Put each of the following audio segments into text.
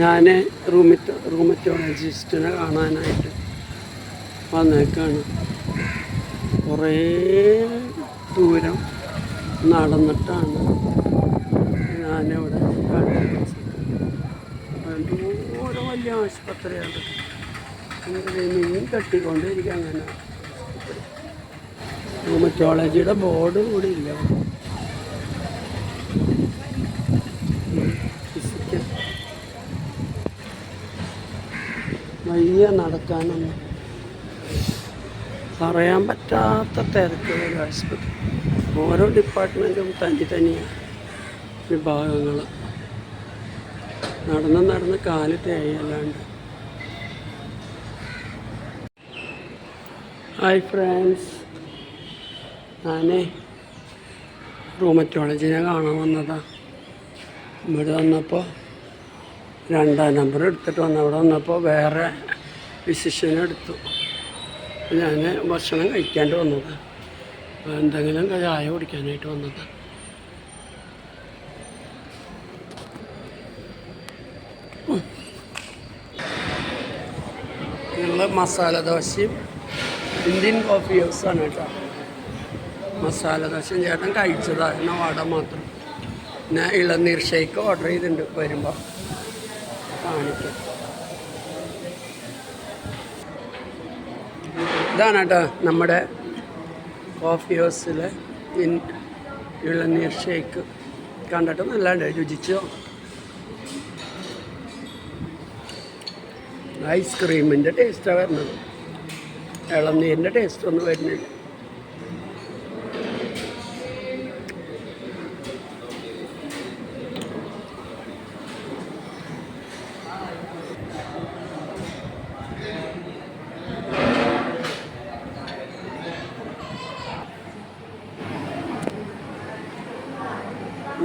ഞാൻ റൂമിറ്റ് റൂമറ്റോളജിസ്റ്റിനെ കാണാനായിട്ട് വന്നേക്കാണ്. കുറേ ദൂരം നടന്നിട്ടാണ് ഞാനിവിടെ ഓരോ വലിയ ആശുപത്രിയാണ്. ഇനിയും കെട്ടിക്കൊണ്ടിരിക്കുക അങ്ങനെ റൂമറ്റോളജിയുടെ ബോർഡ് കൂടി ഇല്ല. വയ്യ നടക്കാനൊന്നും പറയാൻ പറ്റാത്ത തിരക്കുള്ള ആശുപത്രി. ഓരോ ഡിപ്പാർട്ട്മെന്റും തനി തനിയ വിഭാഗങ്ങൾ. നടന്ന് നടന്ന് കാൽ തേയല്ലാണ്ട്. ഹായ് ഫ്രണ്ട്സ് ഞാനേ റൂമറ്റോളജിനെ കാണാൻ വന്നതാണ് ഇവിടെ വന്നപ്പോൾ രണ്ടാം നമ്പർ എടുത്തിട്ട് വന്നു വന്നപ്പോൾ വേറെ ഫിസിഷ്യൻ എടുത്തു ഞാൻ ഭക്ഷണം കഴിക്കാണ്ട് വന്നത്. എന്തെങ്കിലും ചായ കുടിക്കാനായിട്ട് വന്നത്. ഞങ്ങൾ മസാല ദോശയും ഇന്ത്യൻ കോഫി ഹൗസാണ് കേട്ടോ. മസാല ദോശയും ചേട്ടൻ കഴിച്ചതാണ് വട മാത്രം. ഞാൻ ഇളനീർ ഷേക്ക് ഓർഡർ ചെയ്തിട്ടുണ്ട് വരുമ്പോൾ കാണിക്കാം. ഇതാണ് കേട്ടോ നമ്മുടെ കോഫി ഹൗസിലെ ഇളനീർ ഷേക്ക് കണ്ടിട്ട് നല്ലാണ്ട് രുചിച്ചോ? ഐസ്ക്രീമിന്റെ ടേസ്റ്റാണ് വരുന്നത്. ഇളനീരിന്റെ ടേസ്റ്റ് ഒന്നും വരുന്നില്ല.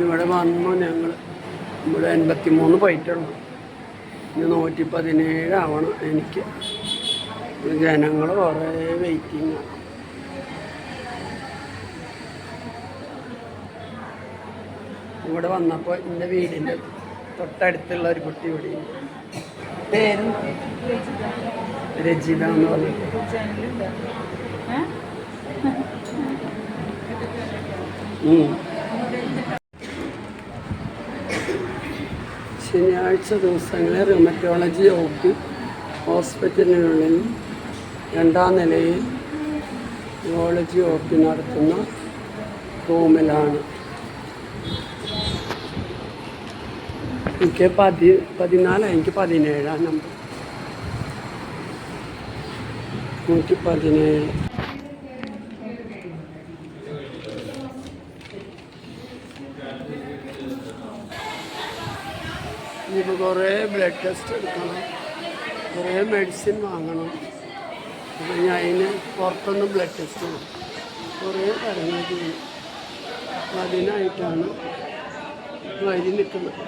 ഇവിടെ വന്നു ഞങ്ങൾ ഇവിടെ എൺപത്തി മൂന്ന് പോയിട്ടുള്ളൂ. ഇനി നൂറ്റി പതിനേഴ് ആവണം എനിക്ക്. ജനങ്ങൾ കുറേ വെയിറ്റിംഗ് ഇവിടെ വന്നപ്പോൾ എന്റെ വീടിന്റെ തൊട്ടടുത്തുള്ള ഒരു കുട്ടി ഇവിടെ. പേരും രജിത എന്ന് പറഞ്ഞിട്ട്. ഉം. ശനിയാഴ്ച ദിവസങ്ങളിൽ റിമറ്റോളജി ഓപ്പി ഹോസ്പിറ്റലിനുള്ളിൽ രണ്ടാം നിലയിൽ ജിയോളജി ഓപ്പി നടത്തുന്ന റൂമിലാണ്. എനിക്ക് പതി പതിനാലാണ് എനിക്ക് പതിനേഴാം നമ്പർ നൂറ്റി പതിനേഴ്. ഇനിയിപ്പോൾ കുറേ ബ്ലഡ് ടെസ്റ്റ് എടുക്കണം. കുറേ മെഡിസിൻ വാങ്ങണം. അപ്പം ഞാൻ അതിന് പുറത്തൊന്നും ബ്ലഡ് ടെസ്റ്റ് ചെയ്യണം കുറേ കാര്യങ്ങൾ ചെയ്യണം. അപ്പം അതിനായിട്ടാണ് വരി നിൽക്കുന്നത്.